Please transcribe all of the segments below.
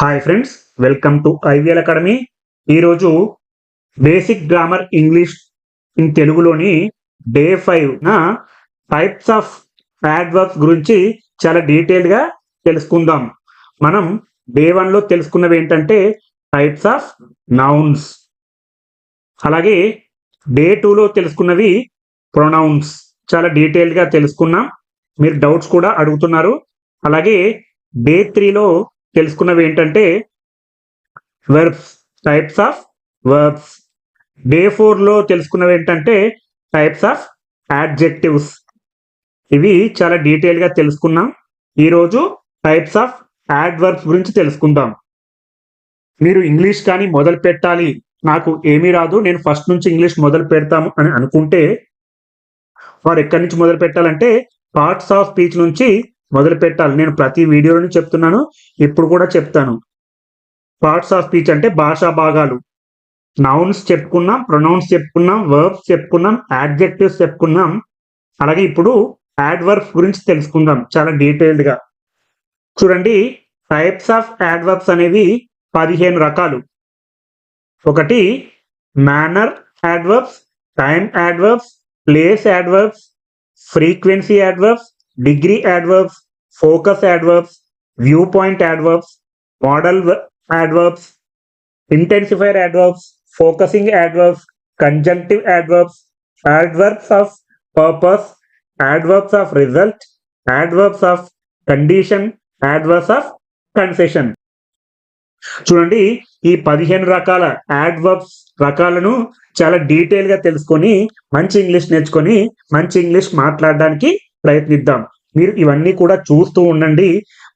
Hi friends welcome to IVL academy ఈరోజు basic grammar English in తెలుగులోని day five నా types of adverbs గురించి చాలా డీటెయిల్గా తెలుసుకుందాం. మనం డే వన్లో తెలుసుకున్నవి ఏంటంటే టైప్స్ ఆఫ్ నౌన్స్ అలాగే డే టూలో తెలుసుకున్నవి ప్రొనౌన్స్ చాలా డీటెయిల్గా తెలుసుకున్నాం. మీరు డౌట్స్ కూడా అడుగుతున్నారు. అలాగే డే త్రీలో తెలుసుకున్నవి ఏంటంటే verbs types of verbs day ఫోర్లో తెలుసుకున్నవి ఏంటంటే టైప్స్ ఆఫ్ యాడ్జెక్టివ్స్ ఇవి చాలా డీటెయిల్గా తెలుసుకున్నాం. ఈరోజు టైప్స్ ఆఫ్ యాడ్ వర్బ్స్ గురించి తెలుసుకుందాం. మీరు ఇంగ్లీష్ కానీ మొదలు పెట్టాలి. నాకు ఏమీ రాదు. నేను ఫస్ట్ నుంచి ఇంగ్లీష్ మొదలు పెడతాము అని అనుకుంటే వారు ఎక్కడి నుంచి మొదలు పెట్టాలంటే పార్ట్స్ ఆఫ్ స్పీచ్ నుంచి మొదలు పెట్టాలి నేను ప్రతి వీడియోలోనే చెప్తున్నాను ఇప్పుడు కూడా చెప్తాను. పార్ట్స్ ఆఫ్ స్పీచ్ అంటే భాషా భాగాలు. నౌన్స్ చెప్పుకున్నాం ప్రొనౌన్స్ చెప్పుకున్నాం వర్బ్స్ చెప్పుకున్నాం యాడ్జెక్టివ్స్ చెప్పుకున్నాం. అలాగే ఇప్పుడు యాడ్వర్బ్స్ గురించి తెలుసుకుందాం చాలా డీటెయిల్డ్గా చూడండి టైప్స్ ఆఫ్ యాడ్వర్బ్స్ అనేవి పదిహేను రకాలు. ఒకటి manner adverbs time adverbs place adverbs frequency adverbs degree adverbs focus adverbs view point adverbs modal adverbs intensifier adverbs focusing adverbs conjunctive adverbs adverbs of purpose adverbs of result adverbs of condition adverbs of concession చూడండి ఈ పదిహేను రకాల adverbs రకాలను చాలా డీటెయిల్గా తెలుసుకొని మంచి English నేర్చుకొని మంచి ఇంగ్లీష్ మాట్లాడడానికి ప్రయత్నిద్దాం. మీరు ఇవన్నీ కూడా చూస్తూ ఉండండి.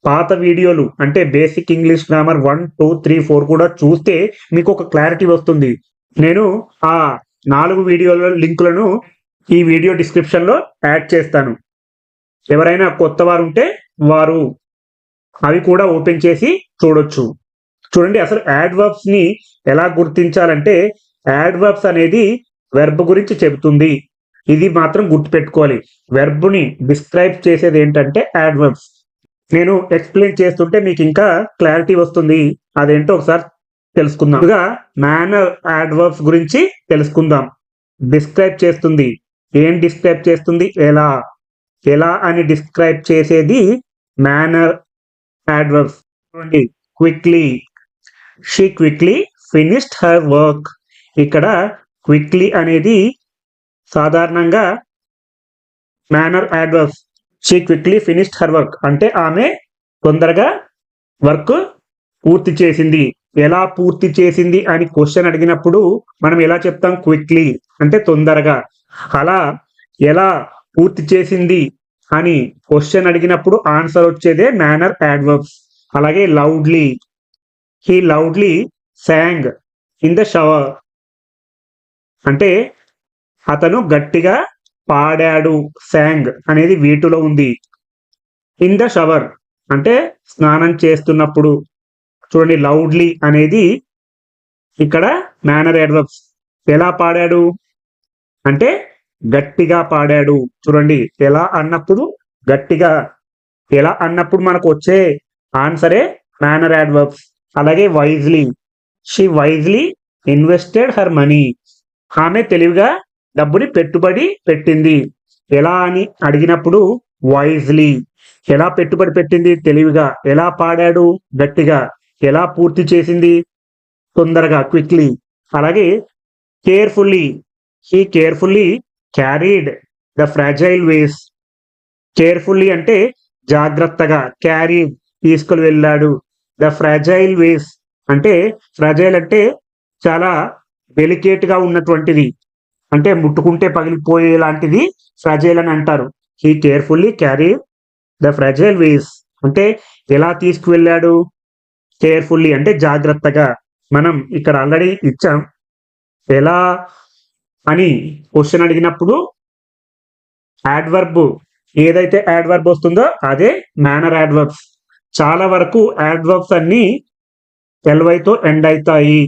పాత వీడియోలు అంటే basic English grammar one two three four కూడా చూస్తే మీకు ఒక క్లారిటీ వస్తుంది. నేను ఆ నాలుగు వీడియోల లింకులను ఈ వీడియో డిస్క్రిప్షన్లో యాడ్ చేస్తాను. ఎవరైనా కొత్త వారు ఉంటే వారు అవి కూడా ఓపెన్ చేసి చూడొచ్చు. చూడండి అసలు యాడ్వర్బ్స్ని ఎలా గుర్తించాలంటే యాడ్వర్బ్స్ అనేది వెర్బ్ గురించి చెబుతుంది. ఇది మాత్రం గుర్తుపెట్టుకోవాలి. వెర్బ్ని డిస్క్రైబ్ చేసేది ఏంటంటే యాడ్వర్బ్స్ నేను ఎక్స్ప్లెయిన్ చేస్తుంటే మీకు ఇంకా క్లారిటీ వస్తుంది. అదేంటో ఒకసారి తెలుసుకుందాం. ఇక మేనర్ యాడ్వర్బ్స్ గురించి తెలుసుకుందాం. డిస్క్రైబ్ చేస్తుంది. ఏం డిస్క్రైబ్ చేస్తుంది? ఎలా? ఎలా అని డిస్క్రైబ్ చేసేది మేనర్ యాడ్వర్బ్స్ చూడండి. Quickly she quickly finished her work ఇక్కడ క్విక్లీ అనేది సాధారణంగా manner adverbs she quickly finished her work అంటే ఆమె తొందరగా వర్క్ పూర్తి చేసింది. ఎలా పూర్తి చేసింది అని క్వశ్చన్ అడిగినప్పుడు మనం ఎలా చెప్తాం? క్విక్లీ అంటే తొందరగా. అలా ఎలా పూర్తి చేసింది అని క్వశ్చన్ అడిగినప్పుడు ఆన్సర్ వచ్చేదే మేనర్ యాడ్వర్బ్స్ అలాగే loudly he loudly sang in the shower అంటే అతను గట్టిగా పాడాడు. శాంగ్ అనేది వీటిలో ఉంది. ఇన్ ద షవర్ అంటే స్నానం చేస్తున్నప్పుడు. చూడండి లౌడ్లీ అనేది ఇక్కడ మేనర్ అడ్వర్బ్స్ ఎలా పాడాడు? అంటే గట్టిగా పాడాడు. చూడండి ఎలా అన్నప్పుడు గట్టిగా. ఎలా అన్నప్పుడు మనకు వచ్చే ఆన్సరే మేనర్ యాడ్వర్బ్స్. అలాగే wisely. She wisely invested her money. ఆమె తెలివిగా డబ్బుని పెట్టుబడి పెట్టింది. ఎలా అని అడిగినప్పుడు వైజ్లీ ఎలా పెట్టుబడి పెట్టింది తెలివిగా. ఎలా పాడాడు గట్టిగా. ఎలా పూర్తి చేసింది తొందరగా క్విక్లీ అలాగే carefully he carefully carried the fragile vase carefully అంటే జాగ్రత్తగా క్యారీ తీసుకుని వెళ్ళాడు. ద ఫ్రాజైల్ వేస్ అంటే ఫ్రాజైల్ అంటే చాలా డెలికేట్గా ఉన్నటువంటిది. అంటే ముట్టుకుంటే పగిలిపోయే లాంటిది ఫ్రజైల్ అని అంటారు. He carefully carry the fragile vase అంటే ఎలా తీసుకువెళ్ళాడు? కేర్ఫుల్లీ అంటే జాగ్రత్తగా. మనం ఇక్కడ ఆల్రెడీ ఇచ్చాం. ఎలా అని క్వశ్చన్ అడిగినప్పుడు యాడ్వర్బ్ ఏదైతే యాడ్వర్బ్ వస్తుందో అదే మేనర్ యాడ్వర్బ్స్ చాలా వరకు యాడ్వర్బ్స్ అన్ని ఎల్వైతో ఎండ్ అవుతాయి.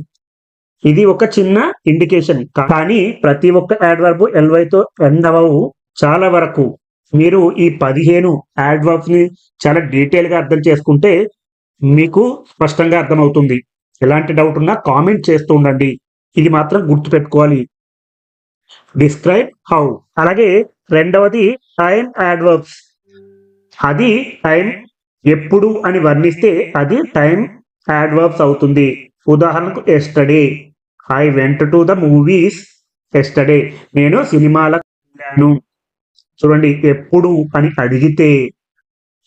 ఇది ఒక చిన్న ఇండికేషన్ కానీ ప్రతి ఒక్క యాడ్వర్బ్ ఎల్వైతో ఎండ్ అవ్వవు. చాలా వరకు మీరు ఈ పదిహేను యాడ్వర్బ్స్ని చాలా డీటెయిల్గా అర్థం చేసుకుంటే మీకు స్పష్టంగా అర్థమవుతుంది. ఎలాంటి డౌట్ ఉన్నా కామెంట్ చేస్తూ ఉండండి. ఇది మాత్రం గుర్తుపెట్టుకోవాలి. డిస్క్రైబ్ హౌ అలాగే రెండవది టైం యాడ్వర్బ్స్ అది టైం ఎప్పుడు అని వర్ణిస్తే అది టైం యాడ్వర్బ్స్ అవుతుంది. ఉదాహరణకు yesterday I went to the movies yesterday నేను సినిమాలకు వెళ్ళాను. చూడండి ఎప్పుడు అని అడిగితే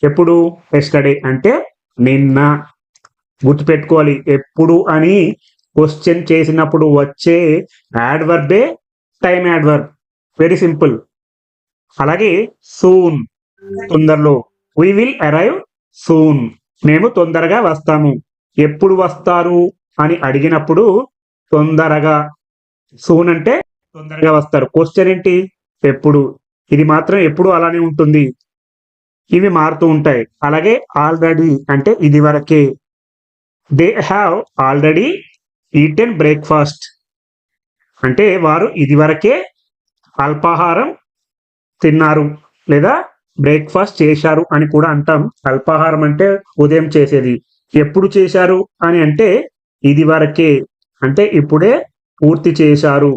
ఎప్పుడు ఎస్టర్డే అంటే నిన్న. గుర్తుపెట్టుకోవాలి ఎప్పుడు అని క్వశ్చన్ చేసినప్పుడు వచ్చే యాడ్వర్బే టైం యాడ్వర్బ్ వెరీ సింపుల్ అలాగే సూన్ తొందరలో. వి విల్ అరైవ్ సూన్ మేము తొందరగా వస్తాము. ఎప్పుడు వస్తారు? అని అడిగినప్పుడు తొందరగా సూన్ అంటే తొందరగా వస్తారు. క్వశ్చన్ ఏంటి? ఎప్పుడు? ఇది మాత్రం ఎప్పుడు అలానే ఉంటుంది. ఇవి మారుతూ ఉంటాయి. అలాగే ఆల్రెడీ అంటే ఇది వరకే. They have already eaten breakfast అంటే వారు ఇది వరకే అల్పాహారం తిన్నారు లేదా బ్రేక్ఫాస్ట్ చేశారు అని కూడా అంటాం. అల్పాహారం అంటే ఉదయం చేసేది. ఎప్పుడు చేశారు అని అంటే ఇది వరకే. అంటే ఇప్పుడే పూర్తి చేశారు.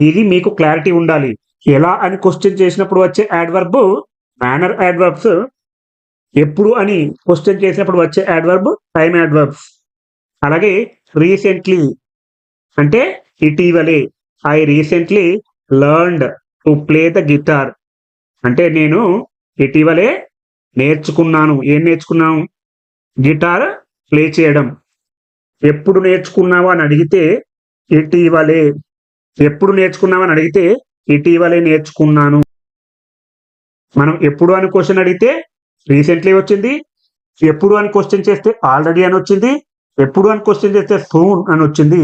ఇది మీకు క్లారిటీ ఉండాలి. ఎలా అని క్వశ్చన్ చేసినప్పుడు వచ్చే యాడ్వర్బ్ మేనర్ యాడ్వర్బ్స్ ఎప్పుడు అని క్వశ్చన్ చేసినప్పుడు వచ్చే యాడ్వర్బ్ టైం యాడ్వర్బ్స్ అలాగే రీసెంట్లీ అంటే ఇటీవలే. I recently learned to play the guitar అంటే నేను ఇటీవలే నేర్చుకున్నాను. ఏం నేర్చుకున్నాను గిటార్ ప్లే చేయడం. ఎప్పుడు నేర్చుకున్నావా అని అడిగితే ఇటీవలే. ఎప్పుడు నేర్చుకున్నావా అని అడిగితే ఇటీవలే నేర్చుకున్నాను. మనం ఎప్పుడు అని క్వశ్చన్ అడిగితే రీసెంట్లీ వచ్చింది. ఎప్పుడు అని క్వశ్చన్ చేస్తే ఆల్రెడీ అని వచ్చింది. ఎప్పుడు అని క్వశ్చన్ చేస్తే సూన్ అని వచ్చింది.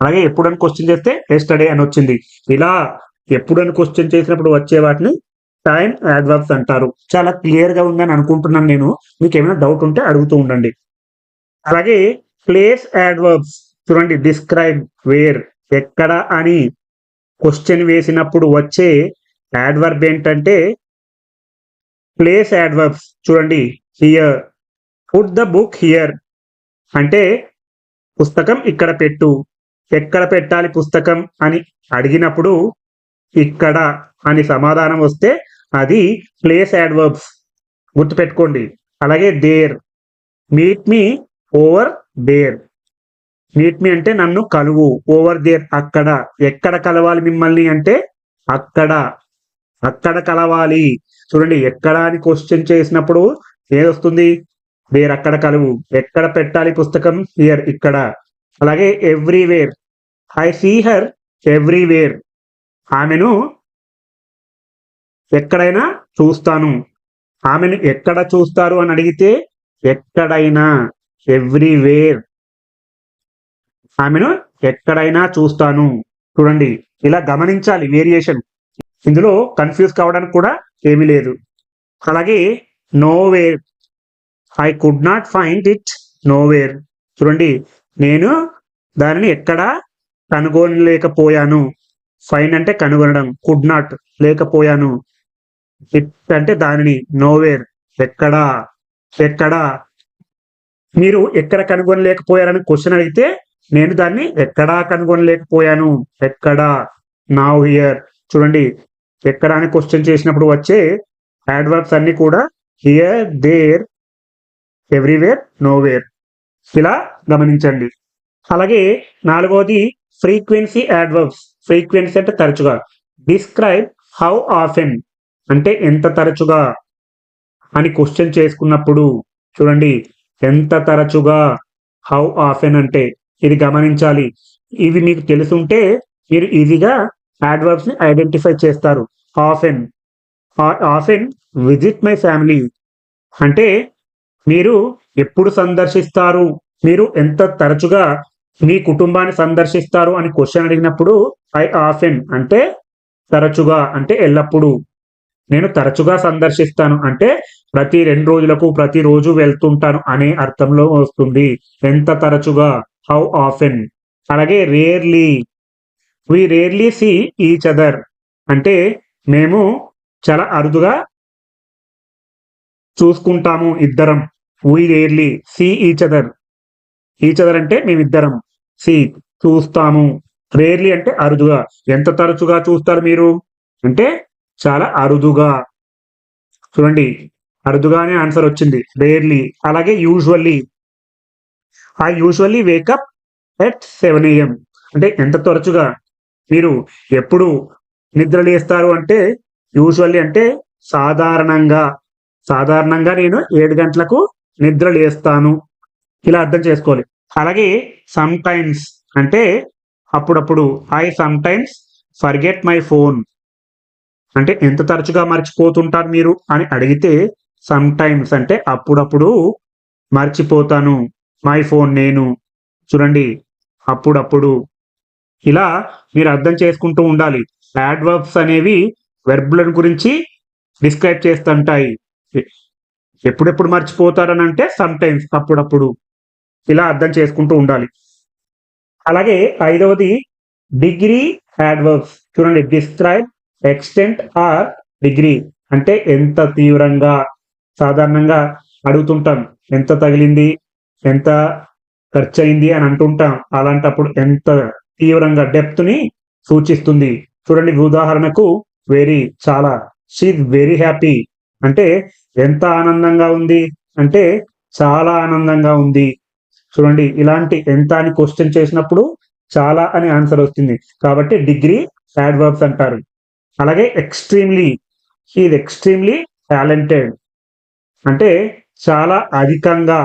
అలాగే ఎప్పుడు అని క్వశ్చన్ చేస్తే ఎస్టర్డే అని వచ్చింది. ఇలా ఎప్పుడు అని క్వశ్చన్ చేసినప్పుడు వచ్చే వాటిని టైం యాడ్వర్బ్స్ అంటారు. చాలా క్లియర్గా ఉందని అనుకుంటున్నాను నేను. మీకు ఏమైనా డౌట్ ఉంటే అడుగుతూ ఉండండి. అలాగే ప్లేస్ యాడ్వర్బ్స్ చూడండి డిస్క్రైబ్ వేర్ ఎక్కడ అని క్వశ్చన్ వేసినప్పుడు వచ్చే యాడ్వర్బ్ ఏంటంటే ప్లేస్ యాడ్వర్బ్స్ చూడండి here put the book here అంటే పుస్తకం ఇక్కడ పెట్టు. ఎక్కడ పెట్టాలి పుస్తకం అని అడిగినప్పుడు ఇక్కడ అని సమాధానం వస్తే అది ప్లేస్ యాడ్వర్బ్స్ గుర్తుపెట్టుకోండి. అలాగే there meet me over there. Meet me అంటే నన్ను కలువు. ఓవర్ దేర్ అక్కడ. ఎక్కడ కలవాలి మిమ్మల్ని అంటే అక్కడ. అక్కడ కలవాలి. చూడండి ఎక్కడ అని క్వశ్చన్ చేసినప్పుడు ఏదొస్తుంది? వేర్ అక్కడ కలువు. ఎక్కడ పెట్టాలి పుస్తకం? హియర్ ఇక్కడ. అలాగే everywhere. I see her everywhere. ఆమెను ఎక్కడైనా చూస్తాను. ఆమెను ఎక్కడ చూస్తారు అని అడిగితే ఎక్కడైనా. ఎవ్రీవేర్. ఆమెను ఎక్కడైనా చూస్తాను. చూడండి ఇలా గమనించాలి వేరియేషన్. ఇందులో కన్ఫ్యూజ్ కావడానికి కూడా ఏమీ లేదు. అలాగే nowhere. I could not find it nowhere. చూడండి నేను దానిని ఎక్కడ కనుగొనలేకపోయాను. ఫైన్ అంటే కనుగొనడం కుడ్ నాట్ లేకపోయాను. ఇట్ అంటే దానిని నోవేర్. ఎక్కడా? ఎక్కడా? మీరు ఎక్కడ కనుగొనలేకపోయారని క్వశ్చన్ అడిగితే నేను దాన్ని ఎక్కడా కనుగొనలేకపోయాను. ఎక్కడా? నా హియర్ చూడండి ఎక్కడ అని క్వశ్చన్ చేసినప్పుడు వచ్చే యాడ్వర్బ్స్ అన్ని కూడా హియర్ దేర్ ఎవ్రీవేర్ నోవేర్ ఇలా గమనించండి. అలాగే నాలుగవది ఫ్రీక్వెన్సీ యాడ్వర్బ్స్ ఫ్రీక్వెన్సీ అంటే తరచుగా. డిస్క్రైబ్ హౌ ఆఫెన్ అంటే ఎంత తరచుగా అని క్వశ్చన్ చేసుకున్నప్పుడు చూడండి ఎంత తరచుగా హౌ ఆఫెన్ అంటే ఇది గమనించాలి. ఇవి మీకు తెలుసుంటే మీరు ఈజీగా యాడ్వర్బ్స్ని ఐడెంటిఫై చేస్తారు. Often often visit my family అంటే మీరు ఎప్పుడు సందర్శిస్తారు? మీరు ఎంత తరచుగా మీ కుటుంబాన్ని సందర్శిస్తారు అని క్వశ్చన్ అడిగినప్పుడు ఐ ఆఫెన్ అంటే తరచుగా అంటే ఎల్లప్పుడూ. నేను తరచుగా సందర్శిస్తాను. అంటే ప్రతి రెండు రోజులకు ప్రతి రోజు వెళ్తుంటాను అనే అర్థంలో వస్తుంది. ఎంత తరచుగా? హౌ ఆఫెన్ అలాగే rarely we rarely see each other అంటే మేము చాలా అరుదుగా చూసుకుంటాము ఇద్దరం. We rarely see each other each other అంటే మేమిద్దరం. సి చూస్తాము. రేర్లీ అంటే అరుదుగా. ఎంత తరచుగా చూస్తారు మీరు? అంటే చాలా అరుదుగా. చూడండి అరుదుగానే ఆన్సర్ వచ్చింది రేర్లీ అలాగే usually I usually wake up at seven AM అంటే ఎంత తరచుగా మీరు ఎప్పుడు నిద్ర లేస్తారు అంటే యూజువల్లీ అంటే సాధారణంగా సాధారణంగా నేను ఏడు గంటలకు నిద్ర లేస్తాను. ఇలా అర్థం చేసుకోవాలి. అలాగే సమ్ టైమ్స్ అంటే అప్పుడప్పుడు I sometimes forget my phone అంటే ఎంత తరచుగా మర్చిపోతుంటారు మీరు అని అడిగితే సమ్ టైమ్స్ అంటే అప్పుడప్పుడు మర్చిపోతాను మై ఫోన్ నేను చూడండి అప్పుడప్పుడు. ఇలా మీరు అర్థం చేసుకుంటూ ఉండాలి. యాడ్వర్బ్స్ అనేవి వెర్బులను గురించి డిస్క్రైబ్ చేస్తుంటాయి. ఎప్పుడెప్పుడు మర్చిపోతారని అంటే సమ్ టైమ్స్ అప్పుడప్పుడు. ఇలా అర్థం చేసుకుంటూ ఉండాలి. అలాగే ఐదవది డిగ్రీ యాడ్వర్బ్స్ చూడండి డిస్క్రైబ్ ఎక్స్టెంట్ ఆర్ డిగ్రీ అంటే ఎంత తీవ్రంగా సాధారణంగా అడుగుతుంటాం. ఎంత తగిలింది ఎంత ఖర్చు అయింది అని అంటుంటాం. అలాంటప్పుడు ఎంత తీవ్రంగా డెప్త్ని సూచిస్తుంది. చూడండి ఉదాహరణకు వెరీ చాలా షీ వెరీ హ్యాపీ అంటే ఎంత ఆనందంగా ఉంది అంటే చాలా ఆనందంగా ఉంది. చూడండి ఇలాంటి ఎంత అని క్వశ్చన్ చేసినప్పుడు చాలా అని ఆన్సర్ వస్తుంది. కాబట్టి డిగ్రీ యాడ్వర్బ్స్ అంటారు. అలాగే ఎక్స్ట్రీమ్లీ హీఈ్ ఎక్స్ట్రీమ్లీ టాలెంటెడ్ అంటే చాలా అధికంగా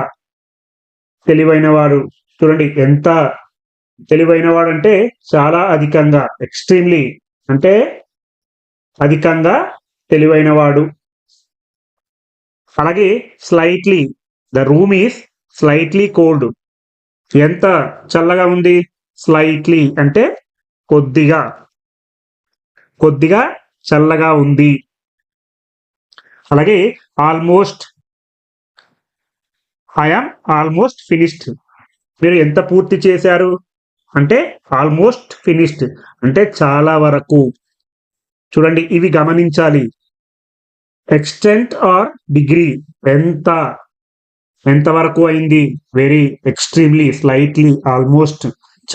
తెలివైనవాడు చూడండి ఎంత తెలివైనవాడు అంటే చాలా అధికంగా ఎక్స్ట్రీమ్లీ అంటే అధికంగా తెలివైనవాడు అలాగే slightly the room is slightly cold ఎంత చల్లగా ఉంది? స్లైట్లీ అంటే కొద్దిగా. కొద్దిగా చల్లగా ఉంది. అలాగే ఆల్మోస్ట్ ఐఆమ్ ఆల్మోస్ట్ ఫినిష్డ్. మీరు ఎంత పూర్తి చేశారు? అంటే ఆల్మోస్ట్ ఫినిష్డ్. అంటే చాలా వరకు. చూడండి ఇవి గమనించాలి. ఎక్స్టెంట్ ఆర్ డిగ్రీ ఎంత? ఎంత వరకు అయింది? వెరీ ఎక్స్ట్రీమ్లీ స్లైట్లీ ఆల్మోస్ట్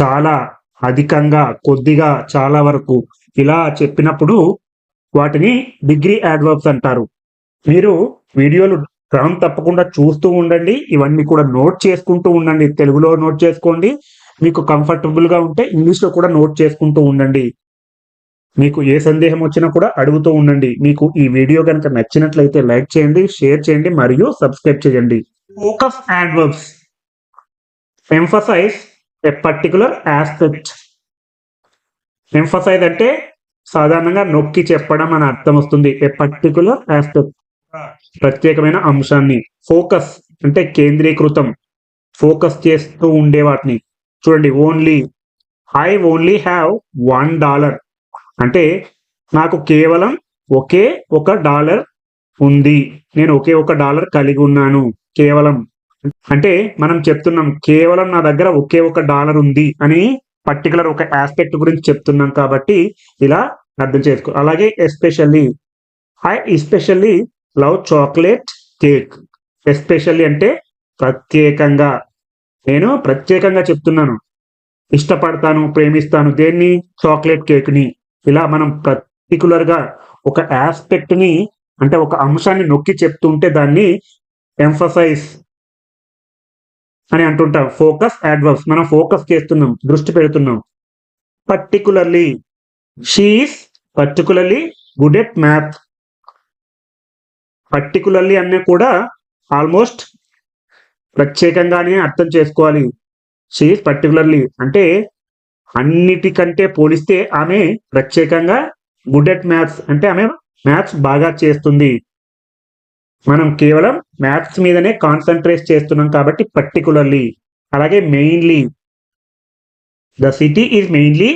చాలా అధికంగా కొద్దిగా చాలా వరకు. ఇలా చెప్పినప్పుడు వాటిని డిగ్రీ యాడ్వర్బ్స్ అంటారు. మీరు వీడియోలు క్రమం తప్పకుండా చూస్తూ ఉండండి. ఇవన్నీ కూడా నోట్ చేసుకుంటూ ఉండండి. తెలుగులో నోట్ చేసుకోండి. మీకు కంఫర్టబుల్గా ఉంటే ఇంగ్లీష్లో కూడా నోట్ చేసుకుంటూ ఉండండి. మీకు ఏ సందేహం వచ్చినా కూడా అడుగుతూ ఉండండి. మీకు ఈ వీడియో కనుక నచ్చినట్లయితే లైక్ చేయండి షేర్ చేయండి మరియు సబ్స్క్రైబ్ చేయండి. Focus adverbs emphasize a particular aspect emphasize అంటే సాధారణంగా నొక్కి చెప్పడం అని అర్థం వస్తుంది. ఏ పర్టికులర్ ఆస్పెక్ట్ ప్రత్యేకమైన అంశాన్ని. ఫోకస్ అంటే కేంద్రీకృతం. ఫోకస్ చేస్తూ ఉండే వాటిని. చూడండి only I only have one dollar అంటే నాకు కేవలం ఒకే ఒక డాలర్ ఉంది. నేను ఒకే ఒక డాలర్ కలిగి ఉన్నాను. కేవలం. అంటే మనం చెప్తున్నాం కేవలం నా దగ్గర ఒకే ఒక డాలర్ ఉంది అని పర్టికులర్ ఒక ఆస్పెక్ట్ గురించి చెప్తున్నాం కాబట్టి ఇలా అర్థం చేసుకో అలాగే especially I especially love chocolate cake especially అంటే ప్రత్యేకంగా. నేను ప్రత్యేకంగా చెప్తున్నాను. ఇష్టపడతాను ప్రేమిస్తాను దేన్ని? చాక్లెట్ కేక్ని ఇలా మనం పర్టికులర్గా ఒక ఆస్పెక్ట్ని అంటే ఒక అంశాన్ని నొక్కి చెప్తుంటే దాన్ని ఎంఫసైజ్ అని అంటుంటాం. ఫోకస్ యాడ్వర్బ్స్ మనం ఫోకస్ చేస్తున్నాం. దృష్టి పెడుతున్నాం. Particularly she is particularly good at math particularly అన్నీ కూడా ఆల్మోస్ట్ ప్రత్యేకంగానే అర్థం చేసుకోవాలి. షీఈస్ పర్టికులర్లీ అంటే అన్నిటికంటే పోలిస్తే ఆమె ప్రత్యేకంగా గుడ్ ఎట్ మ్యాథ్స్ అంటే ఆమె మ్యాథ్స్ బాగా చేస్తుంది. మనం కేవలం మ్యాథ్స్ మీదనే కాన్సన్ట్రేట్ చేస్తున్నాం కాబట్టి పర్టికులర్లీ అలాగే mainly the city is mainly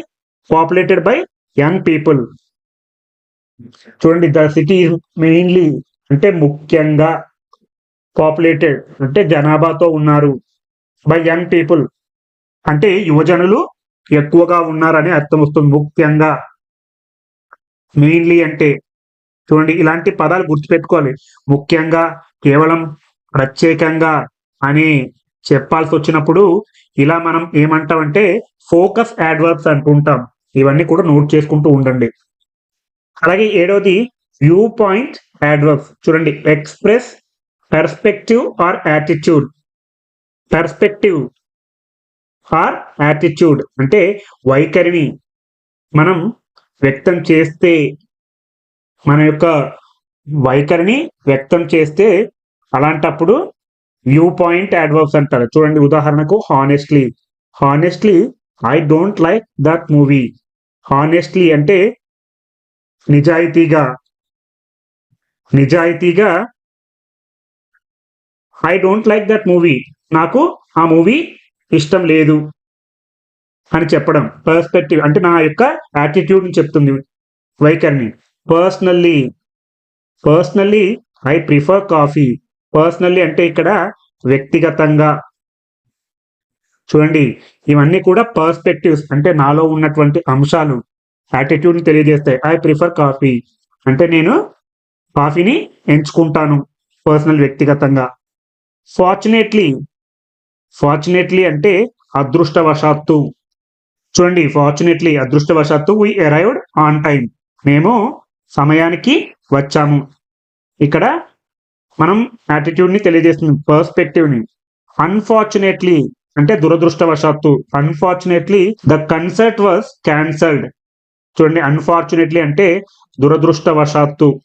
populated by young people చూడండి ద సిటీ ఈజ్ మెయిన్లీ అంటే ముఖ్యంగా పాపులేటెడ్ అంటే జనాభాతో ఉన్నారు బై యంగ్ పీపుల్ అంటే యువజనులు ఎక్కువగా ఉన్నారని అర్థం వస్తుంది ముఖ్యంగా. మెయిన్లీ అంటే చూడండి ఇలాంటి పదాలు గుర్తుపెట్టుకోవాలి. ముఖ్యంగా కేవలం ప్రత్యేకంగా అని చెప్పాల్సి వచ్చినప్పుడు ఇలా మనం ఏమంటామంటే ఫోకస్ యాడ్వర్బ్స్ అంటుంటాం. ఇవన్నీ కూడా నోట్ చేసుకుంటూ ఉండండి. అలాగే ఏడవది వ్యూ పాయింట్ యాడ్వర్బ్స్. చూడండి express perspective or attitude. Perspective or attitude అంటే వైఖరిని మనం వ్యక్తం చేస్తే మన యొక్క వైఖరిని వ్యక్తం చేస్తే అలాంటప్పుడు వ్యూ పాయింట్ అడ్వర్బ్స్ అంటారు. చూడండి ఉదాహరణకు honestly. Honestly I don't like that movie. Honestly అంటే నిజాయితీగా. నిజాయితీగా I don't like that movie. నాకు ఆ మూవీ ఇష్టం లేదు అని చెప్పడం. పర్స్పెక్టివ్ అంటే నా యొక్క యాటిట్యూడ్ని చెప్తుంది. వైఖరిని. Personally personally I prefer coffee personally అంటే ఇక్కడ వ్యక్తిగతంగా. చూడండి ఇవన్నీ కూడా పర్స్పెక్టివ్స్ అంటే నాలో ఉన్నటువంటి అంశాలు యాటిట్యూడ్ని తెలియజేస్తాయి. ఐ ప్రిఫర్ కాఫీ అంటే నేను కాఫీని ఎంచుకుంటాను పర్సనల్ వ్యక్తిగతంగా. ఫార్చునేట్లీ ఫార్చునేట్లీ అంటే అదృష్టవశాత్తు. చూడండి ఫార్చునేట్లీ అదృష్టవశాత్తు వీ అరైవ్డ్ ఆన్ టైం మేము సమయానికి వచ్చాము. ఇక్కడ మనం యాటిట్యూడ్ని తెలియజేస్తుంది పర్స్పెక్టివ్ని అన్ఫార్చునేట్లీ అంటే దురదృష్టవశాత్తు unfortunately the concert was cancelled చూడండి అన్ఫార్చునేట్లీ అంటే దురదృష్టవశాత్తు.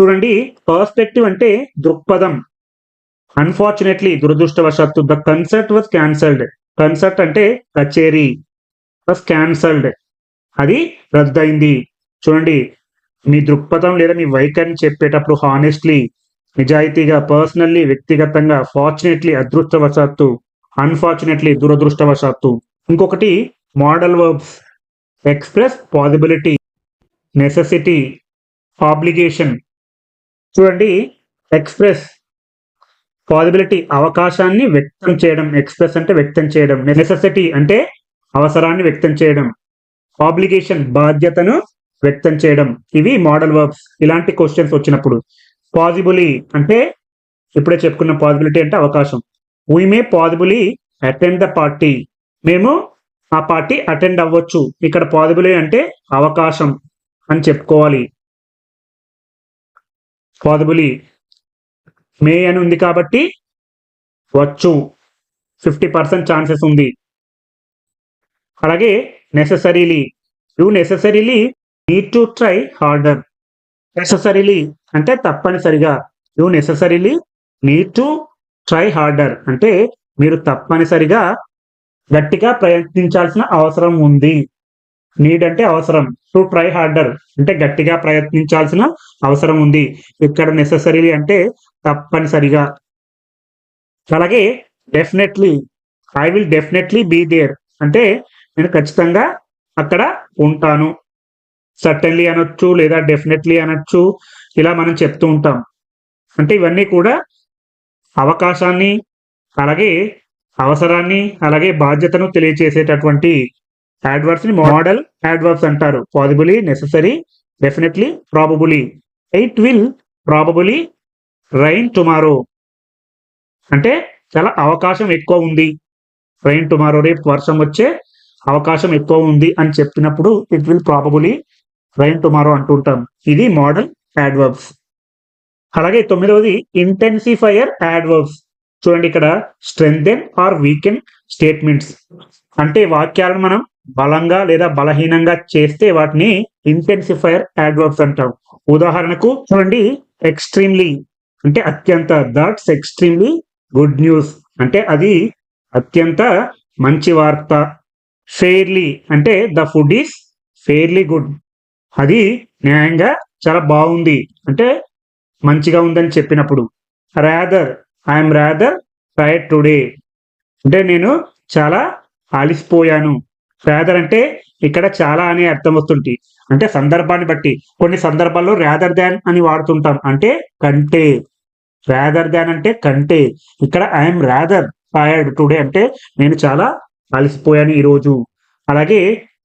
చూడండి పర్స్పెక్టివ్ అంటే దృక్పథం. అన్ఫార్చునేట్లీ దురదృష్టవశాత్తు the concert was cancelled concert అంటే కచేరీ. వాజ్ క్యాన్సల్డ్ అది రద్దయింది. చూడండి మీ దృక్పథం లేదా మీ వైఖరిని చెప్పేటప్పుడు హానెస్ట్లీ నిజాయితీగా పర్సనల్లీ వ్యక్తిగతంగా ఫార్చునేట్లీ అదృష్టవశాత్తు అన్ఫార్చునేట్లీ దురదృష్టవశాత్తు. ఇంకొకటి modal verbs express possibility necessity obligation చూడండి ఎక్స్ప్రెస్ పాసిబిలిటీ అవకాశాన్ని వ్యక్తం చేయడం ఎక్స్ప్రెస్ అంటే వ్యక్తం చేయడం నెసెసిటీ అంటే అవసరాన్ని వ్యక్తం చేయడం. ఆబ్లిగేషన్ బాధ్యతను వ్యక్తం చేయడం. ఇవి మోడల్ వర్బ్స్ ఇలాంటి క్వశ్చన్స్ వచ్చినప్పుడు పాజిబులీ అంటే ఇప్పుడే చెప్పుకున్న పాజిబిలిటీ అంటే అవకాశం. We may possibly attend the party మేము ఆ పార్టీ అటెండ్ అవ్వచ్చు. ఇక్కడ పాజిబులీ అంటే అవకాశం అని చెప్పుకోవాలి. పాజిబులీ మే అని ఉంది కాబట్టి వచ్చు. ఫిఫ్టీ పర్సెంట్ ఛాన్సెస్ ఉంది. అలాగే necessarily you necessarily need to try harder necessarily అంటే తప్పనిసరిగా. You necessarily need to try harder అంటే మీరు తప్పనిసరిగా గట్టిగా ప్రయత్నించాల్సిన అవసరం ఉంది. నీడ్ అంటే అవసరం. టు ట్రై హార్డర్ అంటే గట్టిగా ప్రయత్నించాల్సిన అవసరం ఉంది. ఇక్కడ నెససరీలీ అంటే తప్పనిసరిగా. అలాగే definitely I will definitely be there అంటే నేను ఖచ్చితంగా అక్కడ ఉంటాను. సర్టన్లీ అనొచ్చు లేదా డెఫినెట్లీ అనొచ్చు ఇలా మనం చెప్తూ ఉంటాం. అంటే ఇవన్నీ కూడా అవకాశాన్ని అలాగే అవసరాన్ని అలాగే బాధ్యతను తెలియచేసేటటువంటి యాడ్వర్బ్స్ని మోడల్ యాడ్వర్బ్స్ అంటారు. Possibly necessary definitely probably it will probably rain tomorrow అంటే చాలా అవకాశం ఎక్కువ ఉంది. రైన్ టుమారో రేపు వర్షం వచ్చే అవకాశం ఎక్కువ ఉంది అని చెప్పినప్పుడు it will probably rain tomorrow అంటుంటాం. ఇది మోడల్ యాడ్వర్బ్స్ అలాగే తొమ్మిదవది ఇంటెన్సిఫైయర్ యాడ్వర్బ్స్ చూడండి ఇక్కడ స్ట్రెంగ్థెన్ ఆర్ వీకెన్ స్టేట్మెంట్స్ అంటే వాక్యాలను మనం బలంగా లేదా బలహీనంగా చేస్తే వాటిని ఇంటెన్సిఫైయర్ యాడ్వర్బ్స్ అంటాం. ఉదాహరణకు చూడండి ఎక్స్ట్రీమ్లీ అంటే అత్యంత దట్స్ ఎక్స్ట్రీమ్లీ గుడ్ న్యూస్ అంటే అది అత్యంత మంచి వార్త. ఫెయిర్లీ అంటే the food is fairly good అది న్యాయంగా చాలా బాగుంది. అంటే మంచిగా ఉందని చెప్పినప్పుడు. Rather I'm rather tired today అంటే నేను చాలా అలిసిపోయాను రాదర్ అంటే ఇక్కడ చాలా అనే అర్థం వస్తుంది. అంటే సందర్భాన్ని బట్టి. కొన్ని సందర్భాల్లో రాదర్ దాన్ అని వాడుతుంటాం. అంటే కంటే. రాదర్ దాన్ అంటే కంటే. ఇక్కడ ఐఎమ్ రాదర్ టైర్డ్ టుడే అంటే నేను చాలా అలసిపోయాను ఈరోజు. అలాగే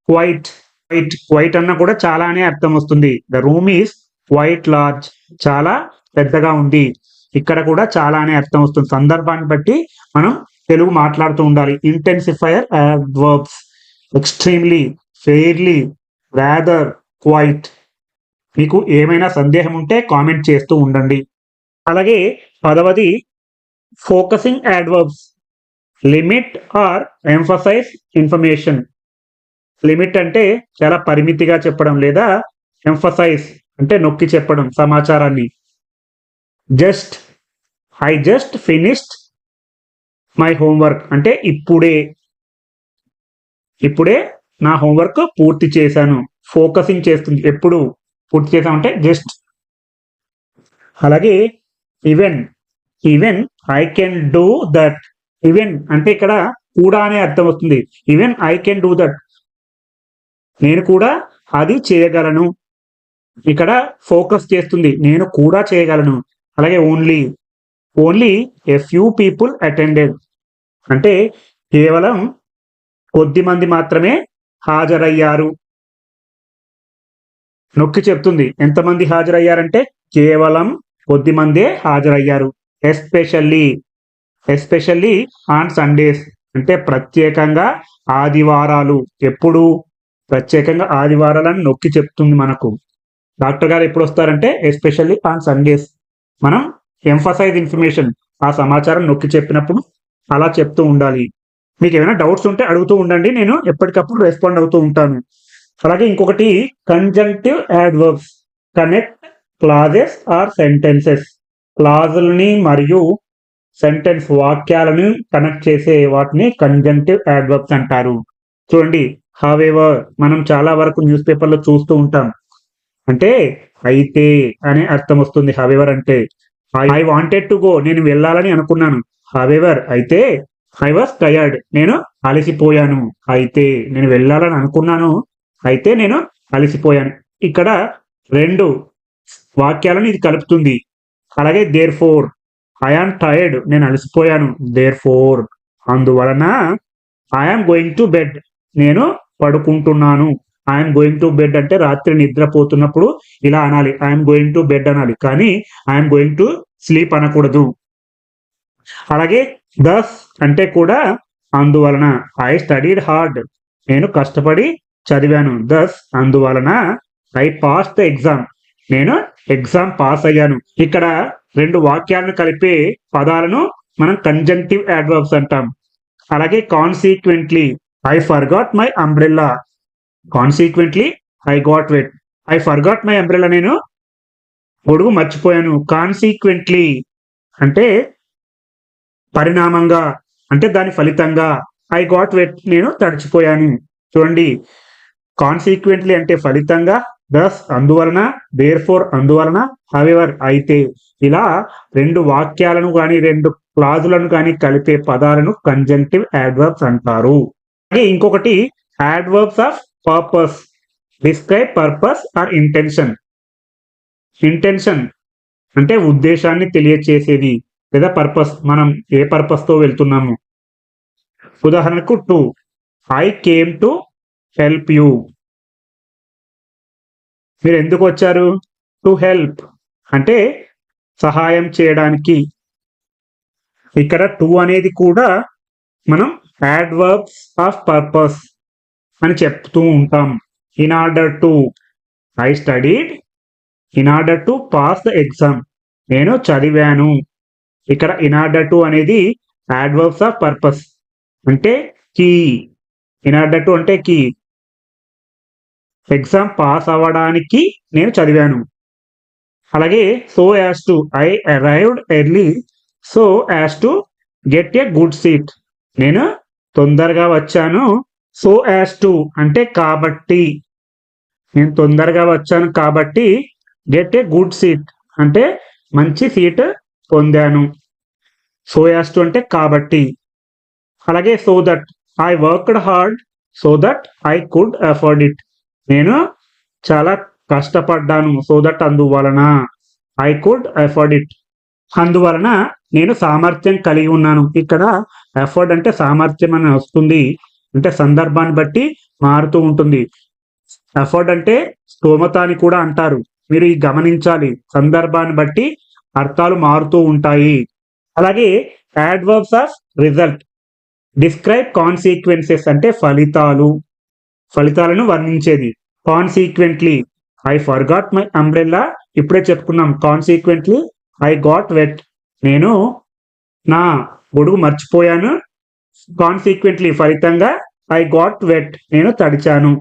క్వైట్ క్వైట్ క్వైట్ అన్న కూడా చాలా అనే అర్థం వస్తుంది. The room is quite large చాలా పెద్దగా ఉంది. ఇక్కడ కూడా చాలా అనే అర్థం వస్తుంది. సందర్భాన్ని బట్టి మనం తెలుగు మాట్లాడుతూ ఉండాలి. Intensifier verbs extremely fairly rather quite మీకు ఏమైనా సందేహం ఉంటే కామెంట్ చేస్తూ ఉండండి. అలాగే పదవది focusing adverbs limit or emphasize information limit అంటే చాలా పరిమితిగా చెప్పడం లేదా ఎంఫసైజ్ అంటే నొక్కి చెప్పడం సమాచారాన్ని. Just I just finished my homework అంటే ఇప్పుడే. ఇప్పుడే నా హోంవర్క్ పూర్తి చేశాను. ఫోకసింగ్ చేస్తుంది. ఎప్పుడు పూర్తి చేశామంటే జస్ట్. అలాగే even even I can do that. Even అంటే ఇక్కడ కూడా అనే అర్థం వస్తుంది. Even I can do that. నేను కూడా అది చేయగలను. ఇక్కడ ఫోకస్ చేస్తుంది నేను కూడా చేయగలను. అలాగే only only a few people attended అంటే కేవలం కొద్ది మంది మాత్రమే హాజరయ్యారు. నొక్కి చెప్తుంది ఎంతమంది హాజరయ్యారంటే కేవలం కొద్ది మందే హాజరయ్యారు. ఎస్పెషల్లీ ఎస్పెషల్లీ ఆన్ సండేస్ అంటే ప్రత్యేకంగా ఆదివారాలు ఎప్పుడు ప్రత్యేకంగా ఆదివారాలను నొక్కి చెప్తుంది మనకు. డాక్టర్ గారు ఎప్పుడు వస్తారంటే ఎస్పెషల్లీ ఆన్ సండేస్. మనం ఎంఫసైజ్ ఇన్ఫర్మేషన్ ఆ సమాచారం నొక్కి చెప్పినప్పుడు అలా చెప్తూ ఉండాలి. మీకు ఏమైనా డౌట్స్ ఉంటే అడుగుతూ ఉండండి నేను ఎప్పటికప్పుడు రెస్పాండ్ అవుతూ ఉంటాను. అలాగే ఇంకొకటి conjunctive adverbs connect clauses or sentences క్లాజుల్ని మరియు సెంటెన్స్ వాక్యాలను కనెక్ట్ చేసే వాటిని కంజంక్టివ్ యాడ్వర్బ్స్ అంటారు. చూడండి హవెవర్ మనం చాలా వరకు న్యూస్ పేపర్లో చూస్తూ ఉంటాం. అంటే అయితే అనే అర్థం వస్తుంది. హావేవర్ అంటే ఐ వాంటెడ్ టు గో నేను వెళ్ళాలని అనుకున్నాను. హావేవర్ అయితే ఐ వాస్ టయర్డ్ నేను అలసిపోయాను. అయితే నేను వెళ్ళాలని అనుకున్నాను. అయితే నేను అలసిపోయాను. ఇక్కడ రెండు వాక్యాలను ఇది కలుపుతుంది. అలాగే దేర్ ఫోర్ ఐఆమ్ టైర్డ్ నేను అలసిపోయాను. దేర్ ఫోర్ అందువలన I am going to bed నేను పడుకుంటున్నాను. ఐఎమ్ గోయింగ్ టు బెడ్ అంటే రాత్రి నిద్రపోతున్నప్పుడు ఇలా అనాలి. ఐఎమ్ గోయింగ్ టు బెడ్ అనాలి. కానీ ఐఎమ్ గోయింగ్ టు స్లీప్ అనకూడదు. అలాగే దస్ అంటే కూడా అందువలన ఐ స్టడీడ్ హార్డ్ నేను కష్టపడి చదివాను. దస్ అందువలన ఐ పాస్ ద ఎగ్జామ్ నేను ఎగ్జామ్ పాస్ అయ్యాను. ఇక్కడ రెండు వాక్యాలను కలిపే పదాలను మనం కంజంక్టివ్ యాడ్వర్బ్స్ అంటాం. అలాగే consequently I forgot my umbrella consequently I got wet I forgot my umbrella నేను పొడుగు మర్చిపోయాను. కాన్సీక్వెంట్లీ అంటే పరిణామంగా అంటే దాని ఫలితంగా ఐ గాట్ వెట్ నేను తడిచిపోయాను. చూడండి. కాన్సీక్వెంట్లీ అంటే ఫలితంగా దస్ అందువలన దేర్ ఫోర్ అందువలన హవెవర్ అయితే ఇలా రెండు వాక్యాలను కానీ రెండు క్లాజులను కానీ కలిపే పదాలను కంజంక్టివ్ యాడ్వర్బ్స్ అంటారు. అలాగే ఇంకొకటి adverbs of purpose describe purpose or intention intention అంటే ఉద్దేశాన్ని తెలియచేసేది లేదా పర్పస్ మనం ఏ పర్పస్తో వెళ్తున్నాము? ఉదాహరణకు to I came to help you మీరు ఎందుకు వచ్చారు? టు హెల్ప్ అంటే సహాయం చేయడానికి. ఇక్కడ టు అనేది కూడా మనం యాడ్వర్బ్స్ ఆఫ్ పర్పస్ అని చెప్తూ ఉంటాం. In order to I studied in order to pass the exam నేను చదివాను. ఇక్కడ ఇన్ ఆర్డర్ టు అనేది యాడ్వర్బ్స్ ఆఫ్ పర్పస్ అంటే కీ ఇన్ ఆర్డర్ టు అంటే కీ ఎగ్జామ్ పాస్ అవ్వడానికి నేను చదివాను. అలాగే so as to I arrived early so as to get a good seat నేను తొందరగా వచ్చాను. సో యాజ్ టు అంటే కాబట్టి. నేను తొందరగా వచ్చాను కాబట్టి గెట్ ఏ గుడ్ సీట్ అంటే మంచి సీట్ పొందాను. సో యాజ్ టు అంటే కాబట్టి. అలాగే so that I worked hard so that I could afford it నేను చాలా కష్టపడ్డాను సో దట్ అందువలన ఐ కుడ్ అఫోర్డ్ ఇట్ అందువలన నేను సామర్థ్యం కలిగి ఉన్నాను. ఇక్కడ ఎఫర్ట్ అంటే సామర్థ్యం అని వస్తుంది. అంటే సందర్భాన్ని బట్టి మారుతూ ఉంటుంది. ఎఫర్ట్ అంటే స్తోమత అని కూడా అంటారు. మీరు ఈ గమనించాలి. సందర్భాన్ని బట్టి అర్థాలు మారుతూ ఉంటాయి. అలాగే adverbs of result describe consequences అంటే ఫలితాలు. ఫలితాలను వర్ణించేది. Consequently I forgot my umbrella ఇప్పుడే చెప్పుకున్నాం. కాన్సీక్వెంట్లీ ఐ గాట్ వెట్ నేను నా గొడుగు మర్చిపోయాను. కాన్సిక్వెంట్లీ ఫలితంగా ఐ గాట్ వెట్ నేను తడిచాను.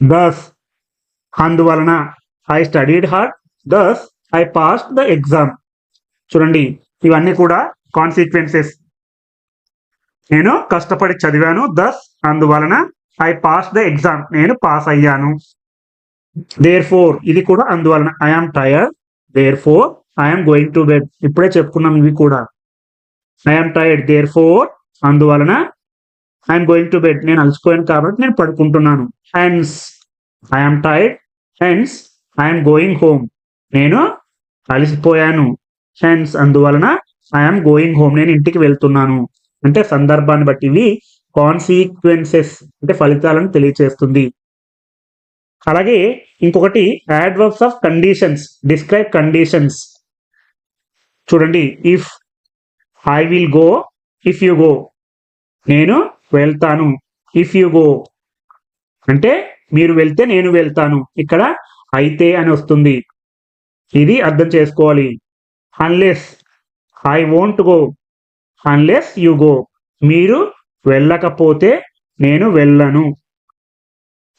దస్ అందువలన I studied hard thus I pass the exam చూడండి ఇవన్నీ కూడా కాన్సిక్వెన్సెస్ నేను కష్టపడి చదివాను. దస్ అందువలన ఐ పాస్ ద ఎగ్జామ్ నేను పాస్ అయ్యాను. దేర్ ఫోర్ ఇది కూడా అందువలన I am tired therefore I'm going to bed ఇప్పుడే చెప్పుకున్నాం ఇవి కూడా. ఐఎమ్ టైర్డ్ దేర్ ఫోర్ అందువలన ఐఎమ్ గోయింగ్ టు బెడ్ నేను అలసిపోయాను కాబట్టి నేను పడుకుంటున్నాను. Hence I'm tired hence I'm going home నేను అలసిపోయాను. హెన్స్ అందువలన ఐఎమ్ గోయింగ్ హోమ్ నేను ఇంటికి వెళ్తున్నాను. అంటే సందర్భాన్ని బట్టి ఇవి కాన్సిక్వెన్సెస్ అంటే ఫలితాలను తెలియచేస్తుంది. అలాగే ఇంకొకటి adverbs of conditions describe conditions చూడండి if I will go if you go నేను వెళ్తాను ఇఫ్ యు గో అంటే మీరు వెళ్తే నేను వెళ్తాను. ఇక్కడ అయితే అని వస్తుంది. ఇది అర్థం చేసుకోవాలి. Unless I won't go unless you go మీరు వెళ్ళకపోతే నేను వెళ్ళను.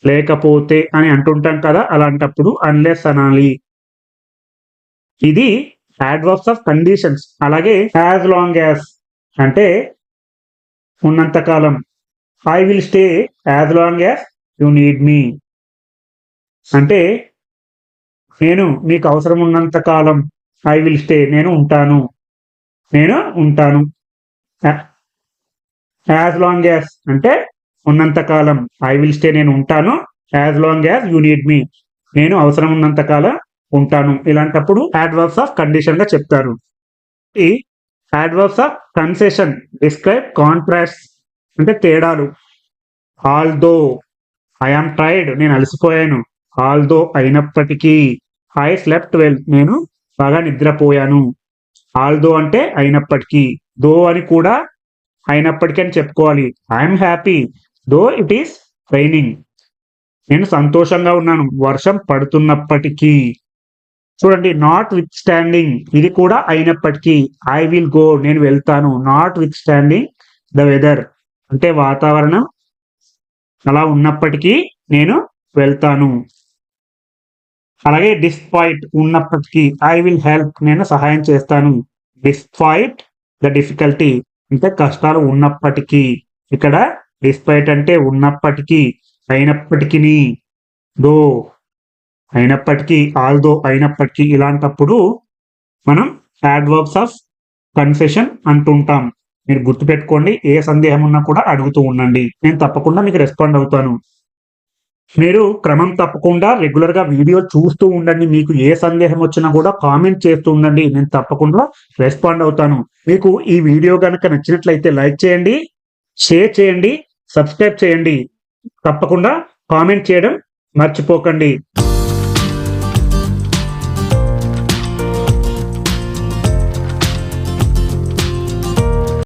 లేకపోతే అని అంటుంటాం కదా అలాంటప్పుడు అన్లెస్ అనాలి. ఇది యాడ్వర్బ్స్ ఆఫ్ కండిషన్స్ అలాగే యాజ్ లాంగ్ యాజ్ అంటే ఉన్నంతకాలం I will stay as long as you need me అంటే నేను మీకు అవసరం ఉన్నంత కాలం ఐ విల్ స్టే నేను ఉంటాను. నేను ఉంటాను. యాజ్ లాంగ్ యాజ్ అంటే ఉన్నంతకాలం ఐ విల్ స్టే నేను ఉంటాను as long as you need me నేను అవసరం ఉన్నంతకాలం ఉంటాను. ఇలాంటప్పుడు యాడ్వర్బ్స్ ఆఫ్ కండిషన్గా చెప్తారు. ఈ adverbs of concession describe contrast అంటే తేడాలు. Although I I am tired నేను అలసిపోయాను. ఆల్దో అయినప్పటికీ ఐ స్లెప్ట్ వెల్ నేను బాగా నిద్రపోయాను. ఆల్దో అంటే అయినప్పటికీ దో అని కూడా అయినప్పటికీ అని చెప్పుకోవాలి. I'm happy though it is raining నేను సంతోషంగా ఉన్నాను. వర్షం పడుతున్నప్పటికీ చూడండి నాట్ విత్ స్టాండింగ్ ఇది కూడా అయినప్పటికీ ఐ విల్ గో నేను వెళ్తాను. Notwithstanding the weather అంటే వాతావరణం అలా ఉన్నప్పటికీ నేను వెళ్తాను. అలాగే డిస్పాయిట్ ఉన్నప్పటికీ ఐ విల్ హెల్ప్ నేను సహాయం చేస్తాను. డిస్పాయిట్ ద డిఫికల్టీ అంటే కష్టాలు ఉన్నప్పటికీ ఇక్కడ డిస్పైట్ అంటే ఉన్నప్పటికీ అయినప్పటికీ దో అయినప్పటికీ ఆల్దో అయినప్పటికీ ఇలాంటప్పుడు మనం యాడ్వర్బ్స్ ఆఫ్ కన్ఫెషన్ అంటుంటాం. మీరు గుర్తుపెట్టుకోండి ఏ సందేహం ఉన్నా కూడా అడుగుతూ ఉండండి. నేను తప్పకుండా మీకు రెస్పాండ్ అవుతాను. మీరు క్రమం తప్పకుండా రెగ్యులర్గా వీడియో చూస్తూ ఉండండి. మీకు ఏ సందేహం వచ్చినా కూడా కామెంట్ చేస్తూ ఉండండి. నేను తప్పకుండా రెస్పాండ్ అవుతాను. మీకు ఈ వీడియో కనుక నచ్చినట్లయితే లైక్ చేయండి. షేర్ చేయండి సబ్స్క్రైబ్ చేయండి. తప్పకుండా కామెంట్ చేయడం మర్చిపోకండి.